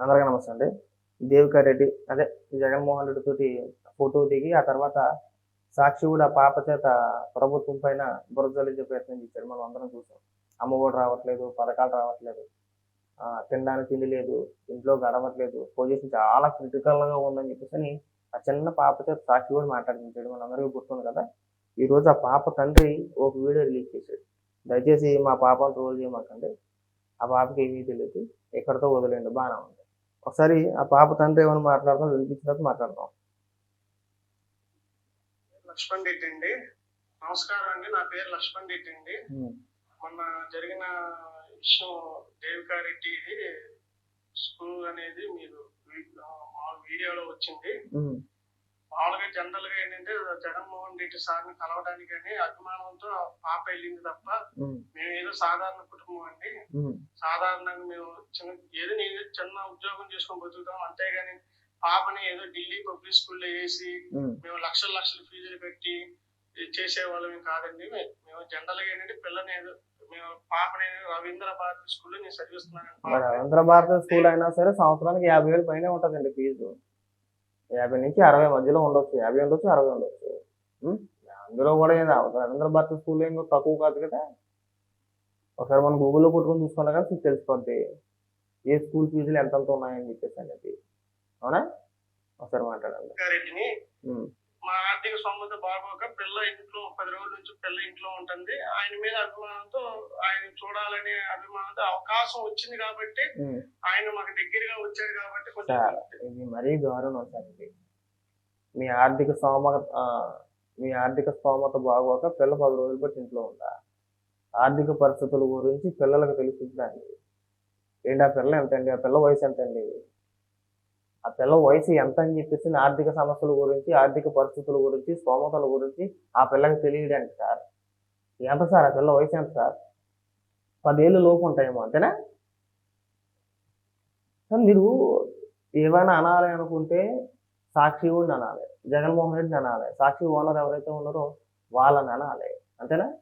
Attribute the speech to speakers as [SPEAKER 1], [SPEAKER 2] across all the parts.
[SPEAKER 1] అందరికీ నమస్తే అండి. దేవికా రెడ్డి అదే జగన్మోహన్ రెడ్డి తోటి ఫోటో దిగి ఆ తర్వాత సాక్షి కూడా పాప చేత ప్రభుత్వం పైన బురదలించే ప్రయత్నం చేశాడు. మనం అందరం చూసాం. అమ్మఒడి రావట్లేదు పథకాలు రావట్లేదు తినడానికి తిండి లేదు ఇంట్లో గడవట్లేదు పొజిషన్ చాలా క్రిటికల్గా ఉందని చెప్పేసి ఆ చిన్న పాప చేత సాక్షి కూడా మాట్లాడించాడు. మనందరికీ గుర్తుంది కదా. ఈరోజు ఆ పాప తండ్రి ఒక వీడియో రిలీజ్ చేశాడు. దయచేసి మా పాపను రోజు చేయమాకండి. ఆ పాపకి ఏమీ తెలియదు. ఎక్కడితో వదిలేండి బాగానే ఉంది. ఒకసారి ఆ పాప తండ్రి ఏమైనా మాట్లాడదాం వినిపించిన తర్వాత మాట్లాడదాం.
[SPEAKER 2] లక్ష్మణ్ రెడ్డి అండి. నమస్కారం అండి. నా పేరు లక్ష్మణ్ రెడ్డి అండి. మొన్న జరిగిన విషయం దేవికా రెడ్డి స్కూల్ అనేది మీరు వీడియోలో వచ్చింది. మామూలుగా జనరల్గా ఏంటంటే జగన్మోహన్ రెడ్డి సార్ని కలవడానికి అని అభిమానంతో పాప వెళ్ళింది తప్ప మేము ఏదో సాధారణ కుటుంబం అండి. సాధారణంగా మేము చిన్న ఏదో నేను చిన్న ఉద్యోగం చేసుకొని బతుకుతాం. అంతేగాని పాపని ఏదో ఢిల్లీ పబ్లిక్ స్కూల్లో వేసి. మేము లక్షల లక్షల ఫీజులు పెట్టి చేసే వాళ్ళం కాదండి మేము జనరల్గా ఏంటంటే పిల్లని ఏదో మేము పాపని రవీంద్ర భారతి స్కూల్లో నేను చదివిస్తున్నాను.
[SPEAKER 1] ఆంధ్ర భారత స్కూల్ అయినా సరే సంవత్సరానికి యాభై వేలు పైనే ఉంటుందండి ఫీజు. యాభై నుంచి అరవై మధ్యలో ఉండొచ్చు. యాభై ఉండొచ్చు అరవై ఉండొచ్చు. అందులో కూడా ఏదో రవీంద్ర భారత స్కూల్ ఏమో తక్కువ కాదు కదా. ఒకసారి మనం గూగుల్లో కొట్టుకొని చూసుకున్నా కానీ మీకు తెలిసిపోద్ది ఏ స్కూల్ ఫీజులు ఎంత ఎంత ఉన్నాయని చెప్పేసి అనేది. అవునా? ఒకసారి మాట్లాడండి.
[SPEAKER 2] మా ఆర్థిక సొమ్మత బాగోక పిల్ల ఇంట్లో పది రోజుల నుంచి పిల్ల ఇంట్లో ఉంటుంది. ఆయన మీద అభిమానంతో ఆయన చూడాలనే అభిమానంతో అవకాశం వచ్చింది కాబట్టి. ఆయన మాకు దగ్గరగా వచ్చాడు కాబట్టి కొంచెం
[SPEAKER 1] ఇది మరీ దారుణం సార్ ఇది. మీ ఆర్థిక స్తోమత మీ ఆర్థిక స్తోమత బాగోక పిల్ల పది రోజులు బట్టి ఇంట్లో ఉందా? ఆర్థిక పరిస్థితుల గురించి పిల్లలకు తెలుసుద్దండి ఏంటి ఆ పిల్ల ఎంతండి? ఆ పిల్ల వయసు ఎంతండి? ఆ పిల్ల వయసు ఎంత అని చెప్పేసి ఆర్థిక సమస్యల గురించి ఆర్థిక పరిస్థితుల గురించి స్తోమతల గురించి ఆ పిల్లకి తెలియడానికి సార్. ఎంత సార్? ఆ పిల్ల వయసు ఎంత సార్? పదేళ్ళు లోపు ఉంటాయేమో అంతేనా? సార్ మీరు ఏమైనా అనాలి అనుకుంటే సాక్షి ఊడిని అనాలి. జగన్మోహన్ రెడ్డిని అనాలి. సాక్షి ఓనర్ ఎవరైతే ఉన్నారో వాళ్ళని అనాలి. అంతేనా?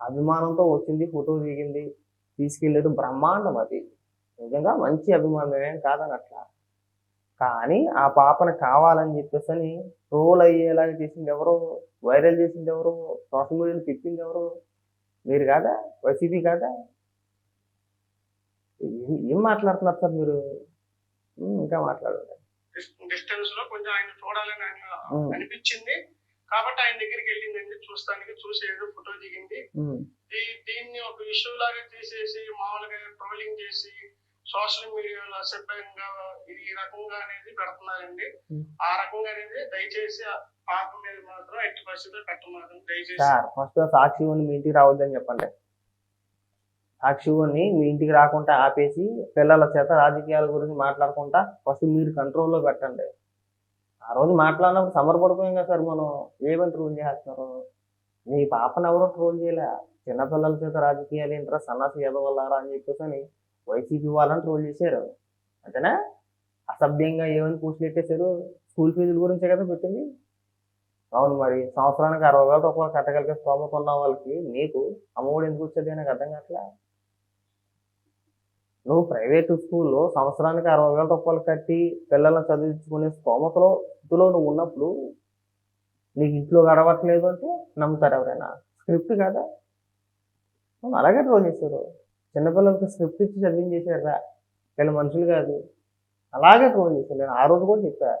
[SPEAKER 1] అభిమానంతో వచ్చింది ఫోటో దిగింది తీసుకెళ్ళేది బ్రహ్మాండం అది. నిజంగా మంచి అభిమానం ఏం కాదని అట్లా కానీ ఆ పాపను కావాలని చెప్పేసి అని ట్రోల్ అయ్యేలాగా చేసింది ఎవరు వైరల్ చేసింది ఎవరు సోషల్ మీడియాలో తిప్పింది ఎవరు మీరు కాదా? వైసీపీ కాదా? ఏం మాట్లాడుతున్నారు సార్ మీరు? ఇంకా మాట్లాడండి
[SPEAKER 2] డిస్టెన్స్లో కొంచెం ఆయన చూడాలని అనిపించింది. కాబట్టి ఆయన దగ్గరికి వెళ్ళిందండి. చూస్తానికి చూసి ఏదో ఫోటో దిగింది. దీన్ని ఒక ఇష్యూ లాగా తీసేసి మామూలుగా ట్రోలింగ్ చేసి సోషల్ మీడియాలో అసభ్యంగా ఈ రకంగా అనేది పెడుతున్నారండి. ఆ రకంగా అనేది దయచేసి పాప మీద మాత్రం ఎట్టి పరిస్థితుల్లో పెట్టమాకండి. దయచేసి.
[SPEAKER 1] ఫస్ట్ సాక్షి మీ ఇంటికి రావద్దని చెప్పండి. సాక్షి ఉన్ని మీ ఇంటికి రాకుండా ఆపేసి పిల్లల చేత రాజకీయాల గురించి మాట్లాడకుండా ఫస్ట్ మీరు కంట్రోల్లో పెట్టండి. ఆ రోజు మాట్లాడినప్పుడు సమరపడిపోయాం కదా సార్ మనం. ఏమని ట్రోల్ చేస్తున్నారు? మీ పాపను ఎవరో ట్రోల్ చేయలే? చిన్నపిల్లల చేత రాజకీయాలు ఏంటరా? సన్నాసి ఎదవల్లారా అని చెప్పేసి అని వైసీపీ వాళ్ళని ట్రోల్ చేశారు. అంతేనా? అసభ్యంగా ఏమని పోస్టులు పెట్టేశారు? స్కూల్ ఫీజుల గురించే కదా పెట్టింది. అవును మరి సంవత్సరానికి అరవై వేల రూపాయలు కట్టగలిగే స్తోమత ఉన్న వాళ్ళకి నీకు అమ్మఒడి ఎందుకు వచ్చేది? నాకు అర్థం కావట్లే? నువ్వు ప్రైవేటు స్కూల్లో సంవత్సరానికి అరవై వేల రూపాయలు కట్టి పిల్లల్ని చదివించుకునే స్తోమతలో స్థితిలో నువ్వు ఉన్నప్పుడు నీకు ఇంట్లో గడవట్లేదు అంటే నమ్ముతారు ఎవరైనా. స్క్రిప్ట్ కదా. అలాగే ట్రోల్ చేశారు. చిన్నపిల్లలకి స్క్రిప్ట్ ఇచ్చి చదివించేశారా వీళ్ళ మనుషులు కాదు. అలాగే ట్రోల్ చేశారు. నేను ఆ రోజు కూడా చెప్పా.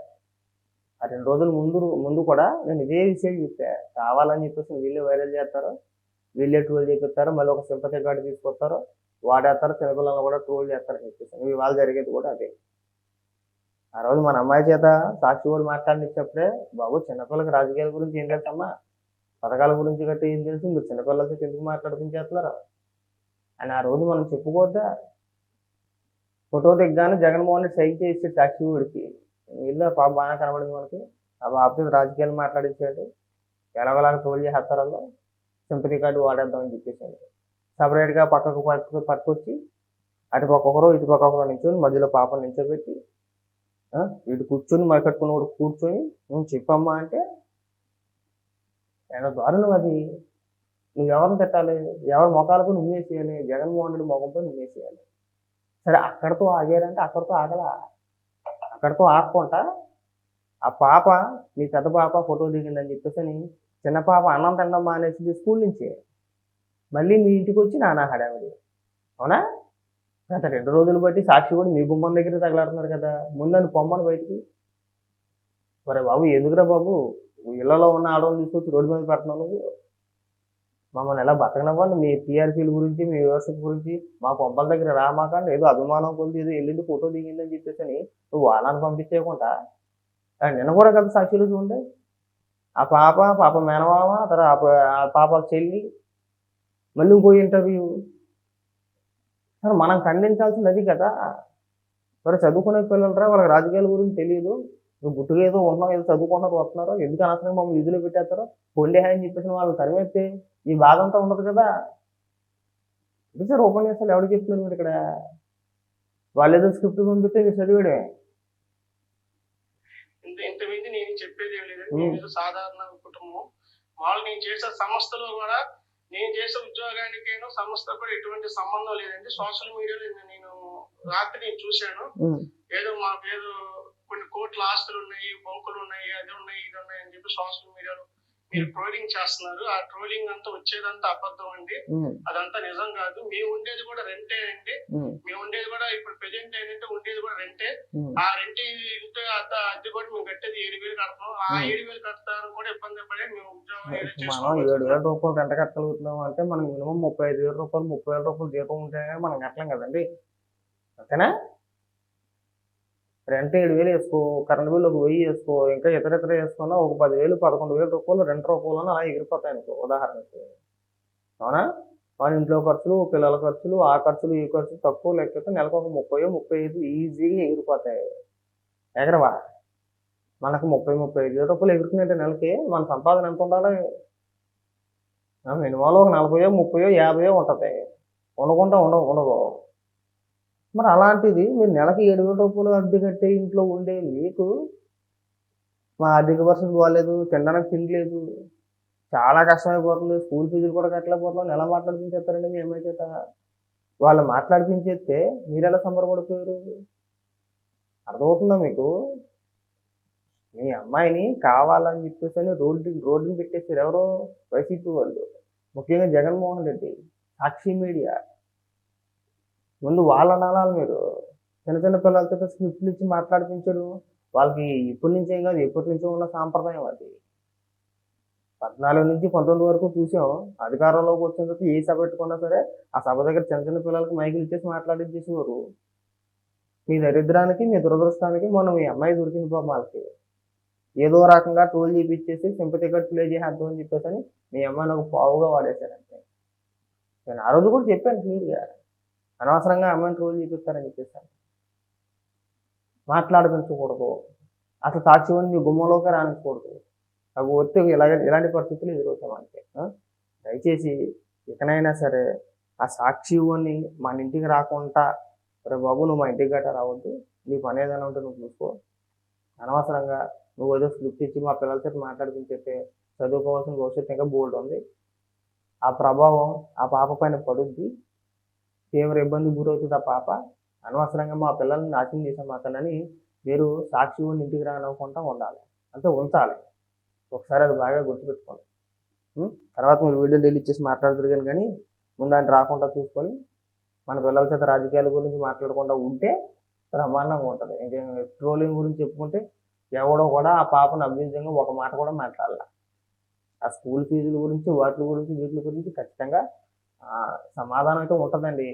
[SPEAKER 1] ఆ రెండు రోజుల ముందు ముందు కూడా నేను ఇదే విషయం చెప్పా. కావాలని చెప్పేసి వీళ్ళే వైరల్ చేస్తారు. వీళ్ళే ట్రోల్ చేపిస్తారు. మళ్ళీ ఒక సింపతి కార్డు తీసుకొస్తారు. వాడేస్తారు చిన్నపిల్లలను కూడా ట్రోల్ చేస్తారని చెప్పేసి. ఇవాళ జరిగేది కూడా అదే. ఆ రోజు మన అమ్మాయి చేత సాక్షి కూడా మాట్లాడినప్పుడే బాబు చిన్నపిల్లకి రాజకీయాల గురించి ఏం తెలుసమ్మా? పథకాల గురించి గట్టి ఏం తెలుసు? మీరు చిన్నపిల్లలతో ఎందుకు మాట్లాడుకుని చేస్తున్నారు? అని ఆ రోజు మనం చెప్పుకోద్దా ఫోటో దిగ్గానే జగన్మోహన్ రెడ్డి సైకి చేసి సాక్షి ఊడికి. వీళ్ళు ఆ పాప బాగా కనబడింది మనకి. ఆ బాబుతో రాజకీయాలు మాట్లాడించాడు. ఎలాగోలాగా తోలు చేస్తారు వాళ్ళు. సింపతి కార్డు వాడేద్దామని చెప్పేసి సపరేట్గా పక్కకు పట్టుకు పట్టుకొచ్చి అటు పక్క ఒకరు ఇటు పక్క ఒకరు నించొని మధ్యలో పాపను నించోబెట్టి ఇటు కూర్చొని మరకట్టుకున్నవాడు కూర్చొని నువ్వు చెప్పమ్మా అంటే ఎంత దారుణం అది. నువ్వు ఎవరిని తిట్టాలి? ఎవరి ముఖాలకు నువ్వే చేయాలి? జగన్మోహన్ రెడ్డి ముఖంపై నువ్వే చేయాలి? సరే అక్కడితో ఆగారంటే అక్కడితో ఆగలా. అక్కడితో ఆగకుండా ఆ పాప మీ పెద్ద పాప ఫోటో దిగిందని చెప్పేసి చిన్న పాప అన్నం తినడం మానేసింది స్కూల్ నుంచి. మళ్ళీ మీ ఇంటికి వచ్చి నానా హడావిడి. అవునా? గత రెండు రోజులు బట్టి సాక్షి కూడా మీ గుమ్మం దగ్గర తగలాడుతున్నారు కదా. ముందని పొమ్మను బయటికి. మరి బాబు ఎందుకురా బాబు? ఇళ్ళలో ఉన్న ఆడవాళ్ళు తీసుకొచ్చి రోడ్డు మీద పెడుతున్నావు నువ్వు? మమ్మల్ని ఎలా బతకనివ్వండి మీ టీఆర్పీల గురించి మీ వ్యవస్థ గురించి మా పొంపల దగ్గర రామాకండి ఏదో అభిమానం కొలిది ఏదో వెళ్ళింది ఫోటో దిగిందని చెప్పేసి అని నువ్వు వాళ్ళని పంపించేయకుండా. నిన్న కూడా కదా సాక్షులు చూడండి. ఆ పాప పాప మేనమామ తర్వాత ఆ పా- ఆ పాప చెల్లి మళ్ళీ ఇంకో ఇంటర్వ్యూ. సరే మనం ఖండించాల్సింది అది కదా. మరి చదువుకునే పిల్లలరా వాళ్ళకి రాజకీయాల గురించి తెలియదు నువ్వు గుట్టుగా ఏదో ఉంటున్నావు ఏదో చదువుకుంటున్నారు వస్తున్నారు ఎందుకు అనవసరంగా మమ్మల్ని ఇదిలో పెట్టేస్తారో పొండే అని చెప్పేసి వాళ్ళని తరిమేస్తే ఈ బాధ అంతా ఉండదు కదా. ఇది సార్ ఉపన్యాసాలు ఎవరు చెప్తున్నారు మీరు ఇక్కడ? వాళ్ళు ఏదో స్క్రిప్ట్ పంపిస్తే మీరు చదివాడే
[SPEAKER 2] ఇంత ఇంత మీద నేను చెప్పేది ఏం ఏదో సాధారణ కుటుంబం. వాళ్ళు నేను చేసే సంస్థలో కూడా నేను చేసే ఉద్యోగానికేనో సంస్థ కూడా ఎటువంటి సంబంధం లేదండి. సోషల్ మీడియాలో నేను రాత్రి నేను చూశాను. ఏదో మాకు ఏదో కొన్ని కోట్ల ఆస్తులు ఉన్నాయి బొంకులు ఉన్నాయి అది ఉన్నాయి ఇది ఉన్నాయి అని చెప్పి సోషల్ మీడియాలో మీరు ట్రోలింగ్ చేస్తున్నారు. ఆ ట్రోలింగ్ అంతా వచ్చేదంతా అబద్ధం అండి. అదంతా నిజం కాదు. మేము ఉండేది కూడా రెంటే అండి. మేము ఉండేది కూడా ఇప్పుడు ప్రెజెంట్ ఏంటంటే ఉండేది కూడా రెంటే. ఆ రెంట్ ఇంటి అద్దె కూడా మేము కట్టేది ఏడు వేలు కడతాం. ఆ. ఏడు వేలు కడతారు కూడా ఇబ్బంది పడే మేము
[SPEAKER 1] మనం ఏడు వేల రూపాయలు రెంట కట్టగలుగుతున్నాం అంటే మనం మినిమం ముప్పై ఐదు వేల రూపాయలు ముప్పై వేల రూపాయలు జీతం ఉంటే మనం కట్టలేం కదండి. అంతేనా? రెంట్ ఏడు వేలు వేసుకో కరెంట్ బిల్లు ఒక వెయ్యి వేసుకో ఇంకా ఇతర ఇతర వేసుకున్నా ఒక పదివేలు పదకొండు వేల రూపాయలు రెండు రూపాయలు అలా ఎగిరిపోతాయి అనుకో ఉదాహరణకి. అవునా? వాళ్ళ ఇంట్లో ఖర్చులు పిల్లల ఖర్చులు ఆ ఖర్చులు ఈ ఖర్చులు తక్కువ లేకపోతే నెలకు ఒక ముప్పై ముప్పై ఐదు ఈజీగా ఎగిరిపోతాయి. ఎగరవా? మనకు ముప్పై ముప్పై ఐదు రూపాయలు ఎగురుతుందంటే నెలకి మన సంపాదన ఎంత ఉండాలి? మినిమం ఒక నలభయో ముప్పయో యాభయో ఉంటుంది. ఉండకుండా ఉండవు ఉండవు. మరి అలాంటిది మీరు నెలకి ఏడు వేల రూపాయలు అద్దె కట్టే ఇంట్లో ఉండే మీకు మా ఆర్థిక పరిస్థితి బాగాలేదు తినడానికి తినలేదు చాలా కష్టమైపోతుంది స్కూల్ ఫీజులు కూడా కట్టలేకపోతున్నాం ఎలా మాట్లాడిపించేస్తారండి మీ అమ్మాయి చేత. వాళ్ళు మాట్లాడిపించేస్తే మీరు ఎలా సంబరపడిపోయారు? అర్థమవుతుందా మీకు? మీ అమ్మాయిని కావాలని చెప్పేసి అని రోడ్డు రోడ్డుని పెట్టేసారు ఎవరో వైసీపీ వాళ్ళు. ముఖ్యంగా జగన్మోహన్ రెడ్డి సాక్షి మీడియా. ముందు వాళ్ళ అనాలి మీరు. చిన్న చిన్న పిల్లలతో స్క్రిప్ట్లు ఇచ్చి మాట్లాడిపించడు. వాళ్ళకి ఇప్పటి నుంచే కాదు ఎప్పటి నుంచో ఉన్న సాంప్రదాయం అది. పద్నాలుగు నుంచి పంతొమ్మిది వరకు చూసాం. అధికారంలోకి వచ్చిన తర్వాత ఏ సభ పెట్టుకున్నా సరే ఆ సభ దగ్గర చిన్న చిన్న పిల్లలకి మైకులు ఇచ్చేసి మాట్లాడించేసేవారు మీ దరిద్రానికి మీ దురదృష్టానికి మొన్న మీ అమ్మాయి దొరికింది పాపం వాళ్ళకి ఏదో రకంగా టోల్ చేపించేసి సింపతి కట్ ప్లే చేసేద్దాం అని చెప్పేసి అని మీ అమ్మాయిని ఒక పావుగా వాడేశారంటే నేను ఆ రోజు కూడా చెప్పాను క్లియర్గా. అనవసరంగా అమ్మాయిని రోజు చూపిస్తారని చెప్పేసాను మాట్లాడిపించకూడదు అసలు సాక్షివాణి మీ గుమ్మంలోకి అవి వస్తే ఇలాగ ఇలాంటి పరిస్థితులు ఎదురవుతాం అంతే దయచేసి ఇకనైనా సరే ఆ సాక్షివాణి మన ఇంటికి రాకుండా రే బాబు నువ్వు మా ఇంటికి గట్రా రావద్దు. నీ పని ఏదైనా ఉంటే నువ్వు చూసుకో. అనవసరంగా నువ్వు ఏదో స్లిప్ ఇచ్చి మా పిల్లలతో మాట్లాడిపించేస్తే చదువుకోవాల్సిన భవిష్యత్తు ఇంకా బోల్డ్ ఉంది. ఆ ప్రభావం ఆ పాప పైన పడుద్ది. తీవ్ర ఇబ్బంది గురవుతుంది ఆ పాప? అనవసరంగా మా పిల్లల్ని నాశనం చేసాం అతనని మీరు సాక్షి ఉండి ఇంటికి రానవ్వకుండా ఉండాలి. అంటే ఉంచాలి. ఒకసారి అది బాగా గుర్తుపెట్టుకోండి తర్వాత మీరు వీడియో డెలీట్ చేసి మాట్లాడుతురు కానీ కానీ ముందు ఆయన రాకుండా చూసుకొని మన పిల్లల చేత రాజకీయాల గురించి మాట్లాడకుండా ఉంటే బ్రహ్మాండంగా ఉంటుంది. ఇంకేం ట్రోలింగ్ గురించి చెప్పుకుంటే ఎవడో కూడా ఆ పాపను అభ్యంతరంగా ఒక మాట కూడా మాట్లాడాల. ఆ స్కూల్ ఫీజుల గురించి వాటి గురించి వీటి గురించి ఖచ్చితంగా సమాధానం అయితే ఉంటుందండి.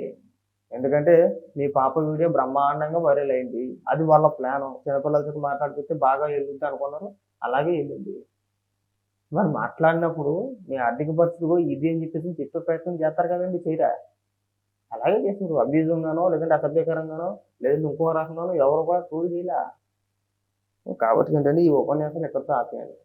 [SPEAKER 1] ఎందుకంటే మీ పాప వీడియో బ్రహ్మాండంగా వైరల్ అయింది. అది వాళ్ళ ప్లాన్. చిన్నపిల్లలతో మాట్లాడిపిస్తే బాగా వెళ్ళింది అనుకున్నారు. అలాగే వెళ్ళింది. మరి మాట్లాడినప్పుడు మీ ఆర్థిక పరిస్థితి కూడా ఇది అని చెప్పేసి చెప్పే ప్రయత్నం చేస్తారు కదండి చేయరా? అలాగే చేసినారు అభ్యూజంగానో లేదంటే అసభ్యకరంగానో లేదంటే ఇంకో రకంగానో ఎవరు కూడా ట్రోల్ చేయలే. కాబట్టి ఏంటంటే ఈ ఉపన్యాసం ఎక్కడితో ఆపేయండి.